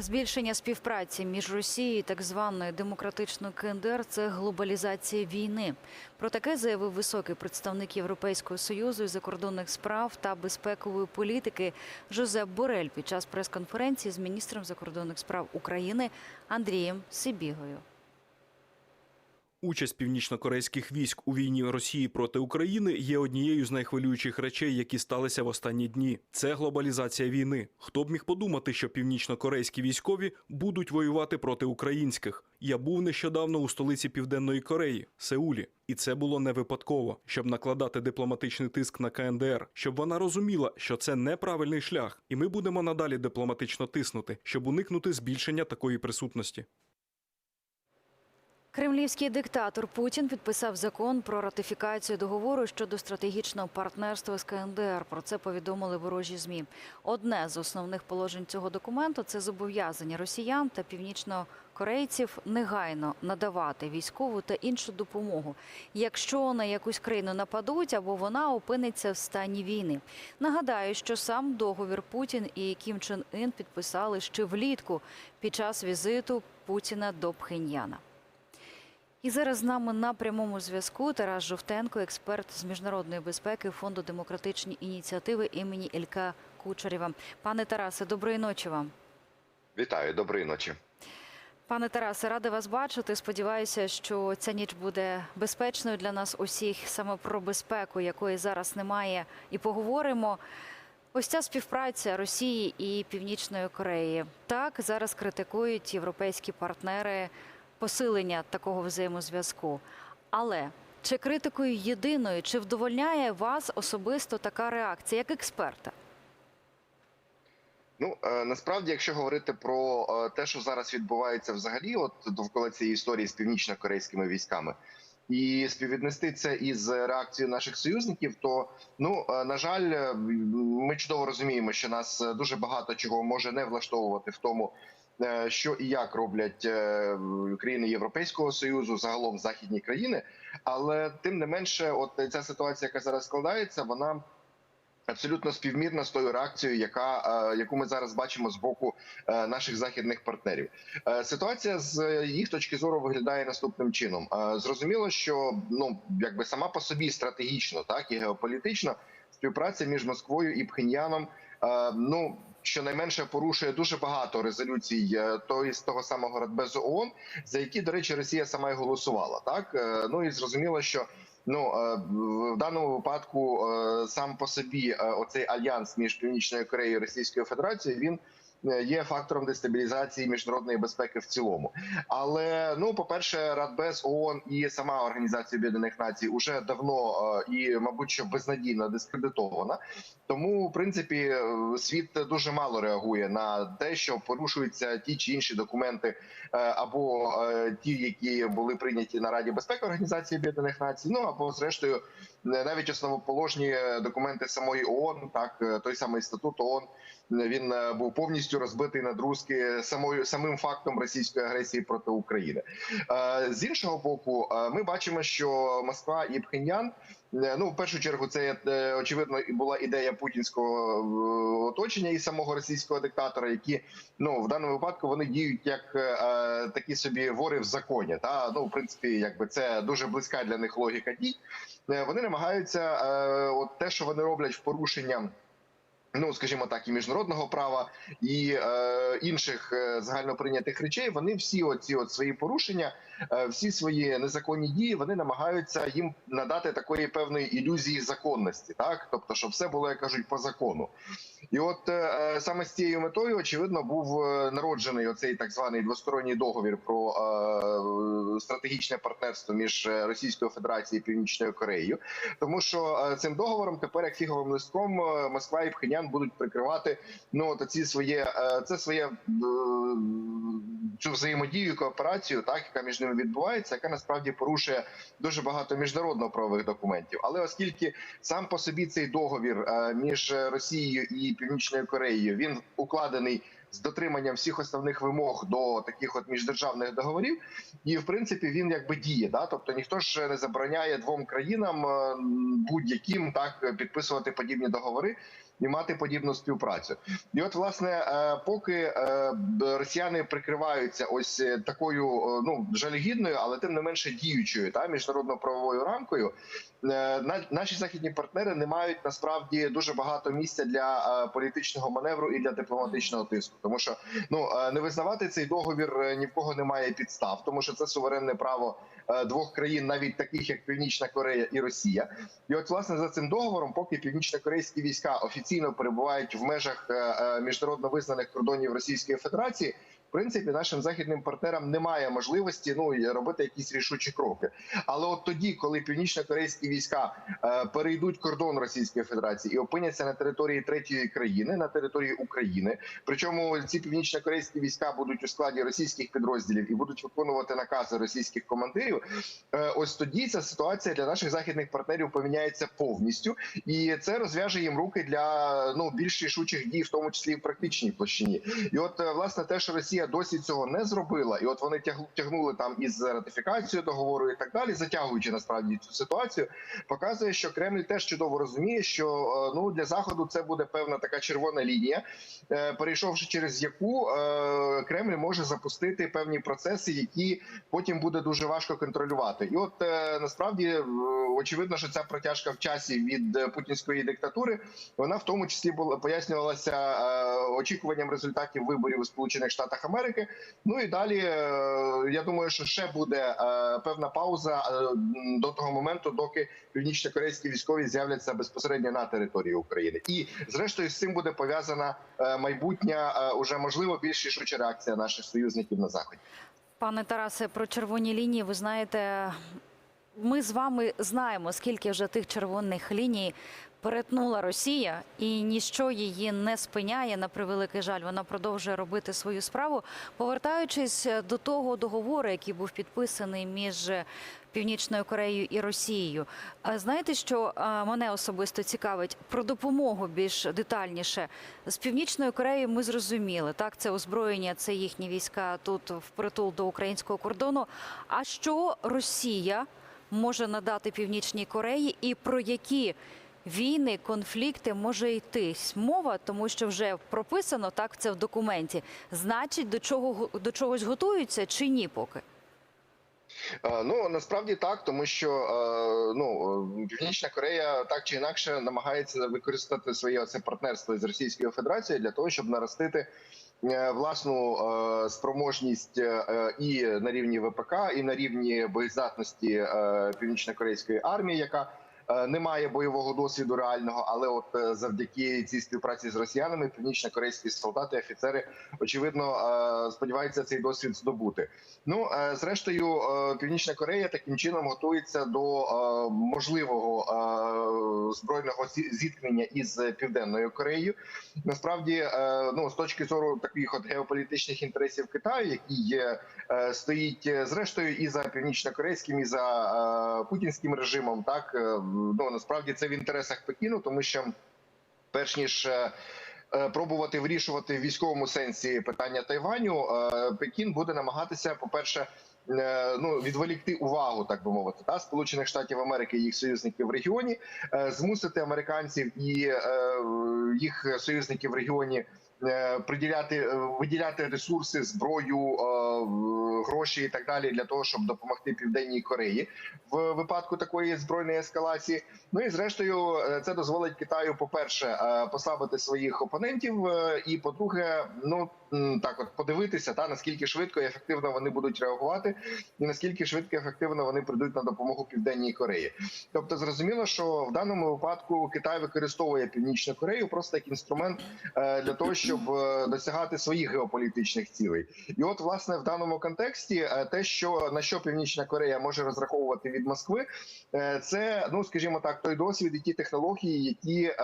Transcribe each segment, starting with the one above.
Збільшення співпраці між Росією і так званою демократичною КНДР – це глобалізація війни. Про таке заявив високий представник Європейського союзу із закордонних справ та безпекової політики Жозеп Борель під час прес-конференції з міністром закордонних справ України Андрієм Сибігою. Участь північно-корейських військ у війні Росії проти України є однією з найхвилюючих речей, які сталися в останні дні. Це глобалізація війни. Хто б міг подумати, що північно-корейські військові будуть воювати проти українських? Я був нещодавно у столиці Південної Кореї, Сеулі, і це було не випадково, щоб накладати дипломатичний тиск на КНДР, щоб вона розуміла, що це неправильний шлях, і ми будемо надалі дипломатично тиснути, щоб уникнути збільшення такої присутності. Кремлівський диктатор Путін підписав закон про ратифікацію договору щодо стратегічного партнерства з КНДР. Про це повідомили ворожі змі. Одне з основних положень цього документу це зобов'язання росіян та північнокорейців негайно надавати військову та іншу допомогу, якщо на якусь країну нападуть або вона опиниться в стані війни. Нагадаю, що сам договір Путін і Кім Чен Ін підписали ще влітку під час візиту Путіна до Пхеньяна. І зараз з нами на прямому зв'язку Тарас Жовтенко, експерт з міжнародної безпеки фонду демократичні ініціативи імені Ілька Кучерєва. Пане Тарасе, доброї ночі вам. Вітаю, доброї ночі. Пане Тарасе, рада вас бачити. Сподіваюся, що ця ніч буде безпечною для нас усіх. Саме про безпеку, якої зараз немає, і поговоримо. Ось ця співпраця Росії і Північної Кореї. Так зараз критикують європейські партнери посилення такого взаємозв'язку. Але чи критикою єдиною, чи вдовольняє вас особисто така реакція, як експерта? Ну е, насправді, якщо говорити про е, те, що зараз відбувається взагалі, от довкола цієї історії з північно-корейськими військами, і співвіднести це із реакцією наших союзників, то ну е, на жаль, ми чудово розуміємо, що нас дуже багато чого може не влаштовувати в тому. Е, Що і як роблять е, країни Європейського союзу, загалом західні країни, але тим не менше, от ця ситуація, яка зараз складається, вона абсолютно співмірна з тою реакцією, яка е, яку ми зараз бачимо з боку наших західних партнерів. Ситуація з їх точки зору виглядає наступним чином. Зрозуміло, що ну якби сама по собі стратегічно, так і геополітично співпраця між Москвою і Пхеньяном, ну. Щонайменше порушує дуже багато резолюцій е, той з того самого Радбезу ООН, за які, до речі, Росія сама й голосувала. Так Е, ну і зрозуміло, що Ну е, в даному випадку сам по собі оцей альянс між північною Кореєю і Російською Федерацією він є фактором дестабілізації міжнародної безпеки в цілому. Але ну, по перше, Радбез ООН і сама Організація Об'єднаних Націй уже давно е, і, мабуть, що безнадійно дискредитована. Тому, в принципі, е, світ дуже мало реагує на те, що порушуються ті чи інші документи, е, або е, ті, які були прийняті на Раді безпеки Організації Об'єднаних Націй, ну або зрештою е, навіть основоположні документи самої ООН, так е, той самий статут ООН, е, він е, був повністю розбитий на друзки самою самим фактом російської агресії проти України. Е, З іншого боку, е, ми бачимо, що Москва і Пхеньян Е, Ну, в першу чергу, це е, очевидно була ідея путінського е, оточення і самого російського диктатора, які ну в даному випадку вони діють як е, такі собі вори в законі. Та ну, в принципі, якби це дуже близька для них логіка дій. Е, Вони намагаються, е, от те, що вони роблять в порушення. Ну, скажімо так, і міжнародного права, і е, інших е, загальноприйнятих речей. Вони всі оці от свої порушення, всі свої незаконні дії, вони намагаються їм надати такої певної ілюзії законності, так тобто, щоб все було, як кажуть, по закону. І от е, саме з цією метою, очевидно, був е, народжений оцей так званий двосторонній договір про е, стратегічне партнерство між е, Російською Федерацією і Північною Кореєю, тому що е, цим договором тепер як фіговим листком е, Москва і Пхенян будуть прикривати ну от ці своє е, це своє е, цю взаємодію кооперацію, так яка між ними відбувається, яка насправді порушує дуже багато міжнародно правових документів. Але оскільки сам по собі цей договір е, між Росією і Північною Кореєю він укладений. З дотриманням всіх основних вимог до таких от міждержавних договорів, і в принципі він якби діє. Да? Тобто ніхто ж не забороняє двом країнам е, будь-яким так підписувати подібні договори. І мати подібну співпрацю. І от, власне, е, поки е, росіяни прикриваються ось е, такою ну жалюгідною, але тим не менше діючою та міжнародно-правовою рамкою. на- Наші західні партнери не мають насправді дуже багато місця для політичного маневру і для дипломатичного тиску, тому що ну не визнавати цей договір ні в кого немає підстав, тому що це суверенне право двох країн, навіть таких як Північна Корея і Росія. І от власне за цим договором, поки північно-корейські війська офіційно перебувають в межах е, е, міжнародно визнаних кордонів Російської Федерації. Принципі, нашим західним партнерам немає можливості ну робити якісь рішучі кроки. Але от тоді, коли північно-корейські війська е, перейдуть кордон Російської Федерації і опиняться на території третьої країни, на території України, причому ці північно-корейські війська будуть у складі російських підрозділів і будуть виконувати накази російських командирів. Е, ось тоді ця ситуація для наших західних партнерів поміняється повністю, і це розв'яже їм руки для ну більш рішучих дій, в тому числі і в практичній площині. І от е, власне те, що Росія досі цього не зробила, і от вони тяг- тягнули там із ратифікацією договору і так далі, затягуючи насправді цю ситуацію, показує, що Кремль теж чудово розуміє, що е, ну для заходу це буде певна така червона лінія, е, перейшовши через яку е, Кремль може запустити певні процеси, які потім буде дуже важко контролювати. І от насправді очевидно, що ця протяжка в часі від путінської диктатури вона в тому числі була пояснювалася очікуванням результатів виборів у Сполучених Штатах Америки. Ну і далі е, я думаю, що ще буде е, певна пауза е, до того моменту, доки північно-корейські військові з'являться безпосередньо на території України. І зрештою з цим буде пов'язана майбутня, уже можливо більш рішуча реакція наших союзників на заході. Пане Тарасе, про червоні лінії, ви знаєте, ми з вами знаємо, скільки вже тих червоних ліній перетнула Росія, і ніщо її не спиняє. На превеликий жаль, вона продовжує робити свою справу. Повертаючись до того договору, який був підписаний між Північною Кореєю і Росією. Знаєте, що мене особисто цікавить про допомогу більш детальніше з Північною Кореєю. Ми зрозуміли, так це озброєння, це їхні війська тут впритул до українського кордону. А що Росія може надати Північній Кореї, і про які війни, конфлікти може йтись мова, тому що вже прописано так це в документі. Значить, до чого го- до чогось готуються чи ні, поки. Е, Ну насправді так, тому що е, ну Північна Корея так чи інакше намагається використати своє це партнерство з Російською Федерацією для того, щоб наростити е, власну спроможність і на рівні ВПК, і на рівні боєздатності північно-корейської армії, яка е, не має бойового досвіду реального, але от е, завдяки цій співпраці з росіянами, північно-корейські солдати, офіцери очевидно е, сподіваються цей досвід здобути. Ну зрештою, Північна Корея таким чином готується до можливого збройного зіткнення із південною Кореєю. Насправді, ну з точки зору таких от геополітичних інтересів Китаю, які є, стоїть зрештою і за північно-корейським, і за путінським режимом. Так ну насправді це в інтересах Пекіну, тому що перш ніж е, е, пробувати вирішувати в військовому сенсі питання Тайваню, е, Пекін буде намагатися, по-перше, е, ну відволікти увагу, так би мовити, та сполучених штатів Америки і їх союзників в регіоні, змусити американців і їх союзників в регіоні. Е, Приділяти е, виділяти ресурси, зброю, е, гроші і так далі для того, щоб допомогти південній Кореї в випадку такої збройної ескалації. Ну і зрештою, це дозволить Китаю, по-перше, е, послабити своїх опонентів, і по-друге, ну так, от подивитися, та наскільки швидко і ефективно вони будуть реагувати, і наскільки швидко і ефективно вони прийдуть на допомогу південній Кореї. Тобто, зрозуміло, що в даному випадку Китай використовує північну Корею просто як інструмент для того, щоб е, досягати своїх геополітичних цілей. І от, власне, в даному контексті е, те, що на що Північна Корея може розраховувати від Москви, е, це ну скажімо так, той досвід і ті технології, які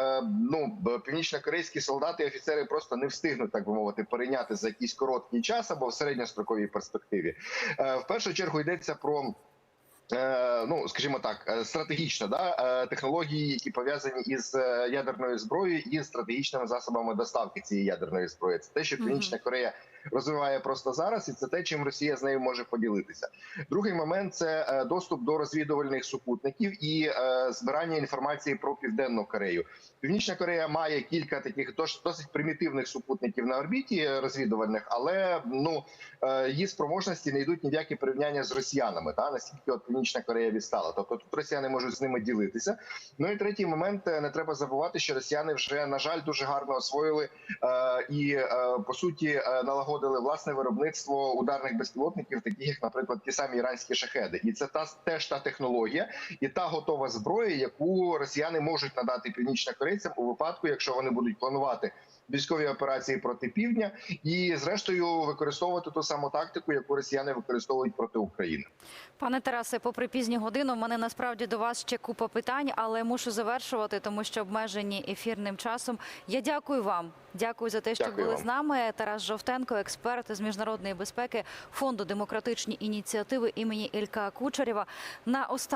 ну північно-корейські солдати і офіцери просто не встигнуть, так би мовити, перейняти за якийсь короткий час або в середньостроковій перспективі. В першу чергу йдеться про. Е, Ну, скажімо так, е, стратегічно да е, технології, які пов'язані із ядерною зброєю і стратегічними засобами доставки цієї ядерної зброї. Це те, що Північна Корея розвиває просто зараз, і це те, чим Росія з нею може поділитися. Другий момент це е, доступ до розвідувальних супутників і е, збирання інформації про південну Корею. Північна Корея має кілька таких дос- досить примітивних супутників на орбіті розвідувальних, але ну е, її спроможності не йдуть ні в які порівняння з росіянами. Та наскільки от Північна Корея відстала. Тобто тут росіяни можуть з ними ділитися. Ну і третій момент е, не треба забувати, що росіяни вже на жаль дуже гарно освоїли е, і е, по суті е, налагодили власне виробництво ударних безпілотників, таких як, наприклад, ті самі іранські шахеди, і це та теж та технологія і та готова зброя, яку росіяни можуть надати північнокорейцям у випадку, якщо вони будуть планувати військові операції проти півдня, і зрештою використовувати ту саму тактику, яку росіяни використовують проти України. Пане Тарасе, попри пізню годину, в мене насправді до вас ще купа питань, але мушу завершувати, тому що обмежені ефірним часом. Я дякую вам. Дякую за те, що Дякую були вам. з нами. Тарас Жовтенко, експерт з міжнародної безпеки фонду демократичні ініціативи імені Ілька Кучерєва. На